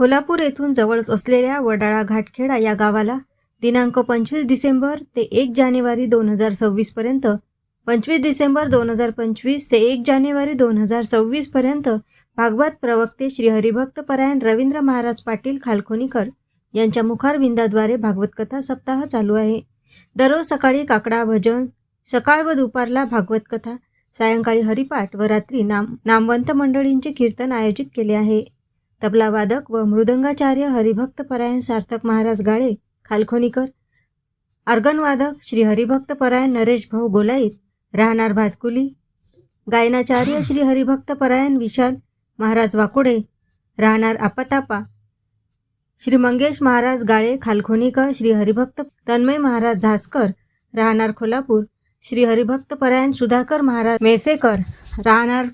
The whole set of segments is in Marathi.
खोलापूर येथून जवळच असलेल्या वडाळा घाटखेडा या गावाला दिनांक पंचवीस डिसेंबर ते एक जानेवारी दोन हजार सव्वीसपर्यंत पंचवीस डिसेंबर दोन हजार पंचवीस ते एक जानेवारी दोन हजार सव्वीसपर्यंत भागवत प्रवक्ते श्री हरिभक्त परायण रवींद्र महाराज पाटील खालखोनीकर यांच्या मुखारविंदाद्वारे भागवत कथा सप्ताह चालू आहे. दररोज सकाळी काकडा भजन सकाळ व दुपारला भागवत कथा सायंकाळी हरिपाठ व रात्री नाम नामवंत मंडळींचे कीर्तन आयोजित केले आहे. तबलावादक व मृदंगाचार्य हरिभक्त परायण सार्थक महाराज गाळे खालखोनीकर अर्गनवादक श्री हरिभक्त परायण नरेश भाऊ गोलाईत राहणार भातकुली. गायनाचार्य श्री हरिभक्त परायण विशाल महाराज वाकुडे राहणार आपतापा. श्री मंगेश महाराज गाळे खालखोनीकर श्री हरिभक्त तन्मय महाराज झासकर राहणार कोल्हापूर श्री हरिभक्त परायण सुधाकर महाराज मेसेकर राहणार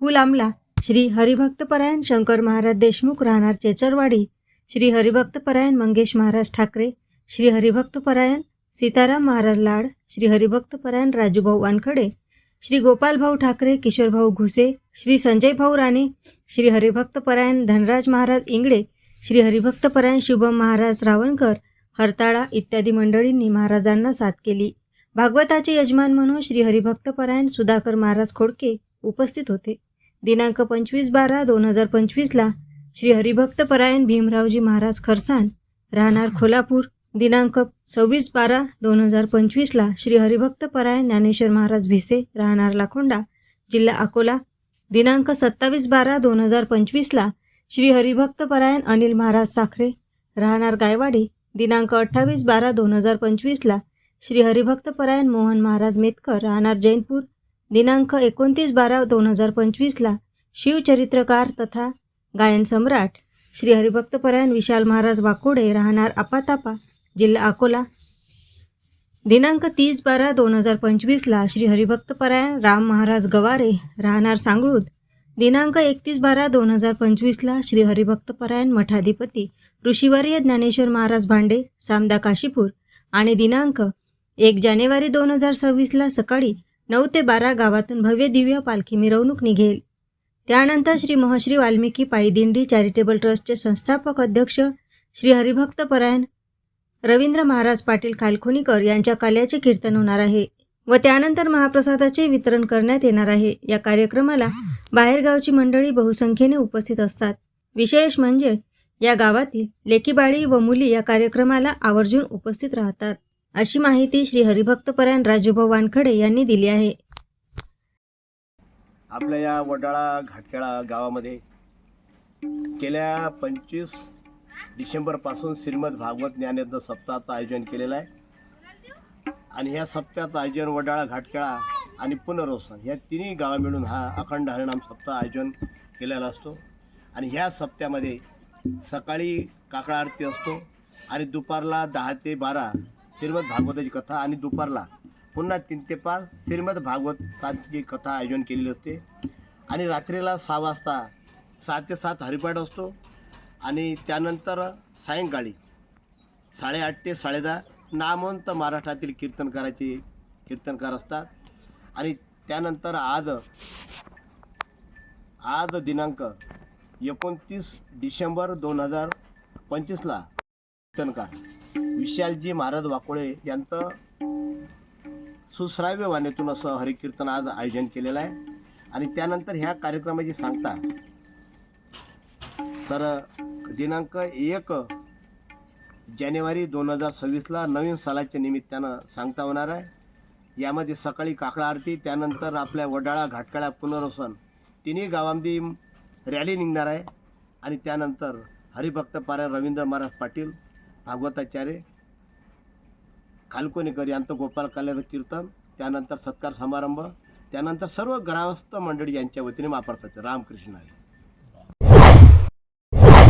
कुलामला श्री हरिभक्तपरायण शंकर महाराज देशमुख राहणार चेचरवाडी श्री हरिभक्तपरायण मंगेश महाराज ठाकरे श्री हरिभक्तपरायण सीताराम महाराज लाड श्री हरिभक्तपरायण राजूभाऊ वानखडे श्री गोपालभाऊ ठाकरे किशोरभाऊ घुसे श्री संजय भाऊ राणे श्री हरिभक्तपरायण धनराज महाराज इंगळे श्री हरिभक्तपरायण शुभम महाराज रावणकर हरताळा इत्यादी मंडळींनी महाराजांना साथ केली. भागवताचे यजमान म्हणून श्री हरिभक्तपरायण सुधाकर महाराज खोडके उपस्थित होते. दिनांक पंचवीस बारा दोन हजार पंचवीसला श्री हरिभक्त परायण भीमरावजी महाराज खरसान राहणार खोलापूर. दिनांक सव्वीस बारा दोन हजार पंचवीसला श्री हरिभक्त परायण ज्ञानेश्वर महाराज भिसे राहणार लाखोंडा जिल्हा अकोला. दिनांक सत्तावीस बारा दोन हजार पंचवीसला श्री हरिभक्त परायण अनिल महाराज साखरे राहणार गायवाडी. दिनांक अठ्ठावीस बारा दोन हजार पंचवीसला श्री हरिभक्त परायण मोहन महाराज मेतकर राहणार जैनपूर. दिनांक एकोणतीस बारा दोन हजार पंचवीसला शिवचरित्रकार तथा गायन सम्राट श्री हरिभक्तपरायण विशाल महाराज वाकोडे राहणार आपातापा जिल्हा अकोला. दिनांक तीस बारा दोन हजार पंचवीसला श्री हरिभक्तपरायण राम महाराज गवारे राहणार सांगळूद. दिनांक एकतीस बारा दोन हजार पंचवीसला श्री हरिभक्तपरायण मठाधिपती ऋषीवर्य ज्ञानेश्वर महाराज भांडे सामदा काशीपूर आणि दिनांक एक जानेवारी दोन हजार सव्वीसला सकाळी नऊ ते बारा गावातून भव्य दिव्य पालखी मिरवणूक निघेल. त्यानंतर श्री महश्री वाल्मिकी पायदिंडी चॅरिटेबल ट्रस्टचे संस्थापक अध्यक्ष श्री हरिभक्त परायण रवींद्र महाराज पाटील खालखुनीकर यांच्या काल्याचे कीर्तन होणार आहे व त्यानंतर महाप्रसादाचे वितरण करण्यात येणार आहे. या कार्यक्रमाला बाहेरगावची मंडळी बहुसंख्येने उपस्थित असतात. विशेष म्हणजे या गावातील लेकीबाळी व मुली या कार्यक्रमाला आवर्जून उपस्थित राहतात. अशी माहिती श्री हरिभक्तपरायण राजूभाऊ वानखडे यांनी दिली आहे. आपल्या या वडाळा घाटखेळा गावामध्ये गेल्या पंचवीस डिसेंबरपासून श्रीमद भागवत ज्ञानयज्ञ सप्ताहाचं आयोजन केलेलं आहे. आणि ह्या सप्ताहाचं आयोजन वडाळा घाटखेळा आणि पुनर्वसन ह्या तिन्ही गावं मिळून हा अखंड हरिणाम सप्ताह आयोजन केलेला असतो. आणि ह्या सप्त्यामध्ये सकाळी काकडा आरती असतो आणि दुपारला दहा ते बारा श्रीमद भागवताची कथा आणि दुपारला पुन्हा तीन ते पाच श्रीमद भागवताची कथा आयोजन केलेली असते. आणि रात्रीला सहा वाजता सहा ते सात हरिपाठ असतो आणि त्यानंतर सायंकाळी साडेआठ ते साडेदहा नामवंत महाराष्ट्रातील कीर्तनकाराचे कीर्तनकार असतात. आणि त्यानंतर आज आज दिनांक एकोणतीस डिसेंबर दोन हजार पंचवीसला कीर्तनकार. विशालजी महाराज वाकोळे यांचं सुश्राव्य वाणीतून असं हरिकीर्तन आज आयोजन केलेलं आहे. आणि त्यानंतर ह्या कार्यक्रमाची सांगता तर दिनांक एक जानेवारी दोन हजार सव्वीसला नवीन सालाच्या निमित्तानं सांगता होणार आहे. यामध्ये सकाळी काकडा आरती त्यानंतर आपल्या वडाळा घाटकाळा पुनर्वसन तिन्ही गावांमध्ये रॅली निघणार आहे. आणि त्यानंतर हरिभक्त पारा रवींद्र महाराज पाटील भागवताचार्य खालकोणीकर यांचं गोपाल काल्याचं कीर्तन त्यानंतर सत्कार समारंभ त्यानंतर सर्व ग्रामस्थ मंडळी यांच्या वतीने वापरतात. रामकृष्ण आहे.